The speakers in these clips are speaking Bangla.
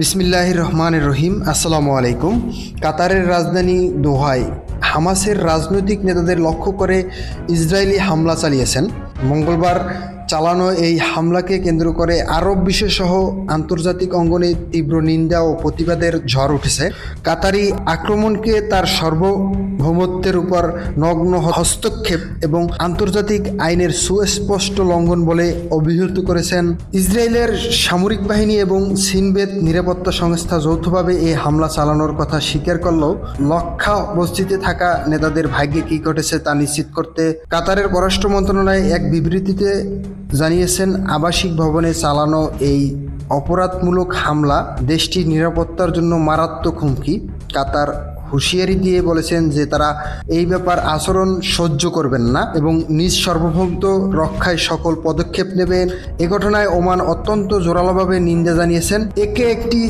বিসমিল্লাহ রহমান রহিম আসসালামু আলাইকুম। কাতারের রাজধানী দোহায় হামাসের রাজনৈতিক নেতাদের লক্ষ্য করে ইসরায়েলি হামলা চালিয়েছেন। মঙ্গলবার চালানো এই হামলাকে কেন্দ্র করে আরব বিশ্বসহ আন্তর্জাতিক অঙ্গনে তীব্র নিন্দা ও প্রতিবাদের ঝড় উঠেছে। কাতারি আক্রমণকে তার সার্বভৌমত্বের উপর নগ্ন হস্তক্ষেপ এবং আন্তর্জাতিক আইনের সুস্পষ্ট লঙ্ঘন বলে অভিহিত করেছেন ইসরায়েলের সামরিক বাহিনী এবং সিনবেদ নিরাপত্তা সংস্থা যৌথভাবে এই হামলা চালানোর কথা স্বীকার করলেও লক্ষা বস্তিতে থাকা নেতাদের ভাগ্যে কী ঘটেছে তা নিশ্চিত করতে কাতারের পররাষ্ট্র মন্ত্রণালয় এক বিবৃতিতে জানিয়েছেন, আবাসিক ভবনে চালানো এই অপরাধমূলক হামলা দেশটির নিরাপত্তার জন্য মারাত্মক হুমকি। কাতার হুঁশিয়ারি দিয়ে বলেছেন যে তারা এই ব্যাপার আচরণ সহ্য করবেন না এবং নিজ সার্বভৌমত্ব রক্ষায় সকল পদক্ষেপ নেবেন। এ ঘটনায় ওমান অত্যন্ত জোরালোভাবে নিন্দা জানিয়েছেন। একে একটি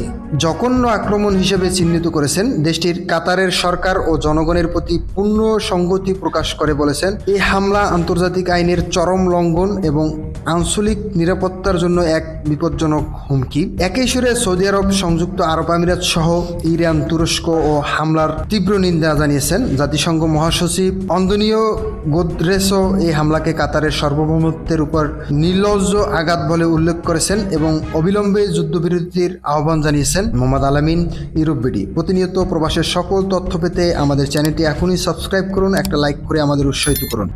জঘন্য আক্রমণ হিসেবে চিহ্নিত করেছেন দেশটির কাতারের সরকার ও জনগণের প্রতি পূর্ণ সংগতি প্রকাশ করে বলেছেন এই হামলা আন্তর্জাতিক আইনের চরম লঙ্ঘন এবং আঞ্চলিক নিরাপত্তার জন্য এক বিপজ্জনক হুমকি। একই সুরে সৌদি আরব, সংযুক্ত আরব আমিরাত সহ ইরান, তুরস্ক ও হামলার তীব্র নিন্দা জানিয়েছেন। জাতিসংঘ মহাসচিব অন্দনীয় গোদ্রেসও এই হামলাকে কাতারের সার্বভৌমত্বের উপর নির্লজ্জ আঘাত বলে উল্লেখ করেছেন এবং অবিলম্বে যুদ্ধবিরতির আহ্বান জানিয়েছেন। মোহাম্মদ আলামিন ইউরোপ বিডি। প্রতিনিয়ত প্রবাসের সকল তথ্য পেতে আমাদের চ্যানেলটি এখনই সাবস্ক্রাইব করুন, একটা লাইক করে আমাদের উৎসাহিত করুন।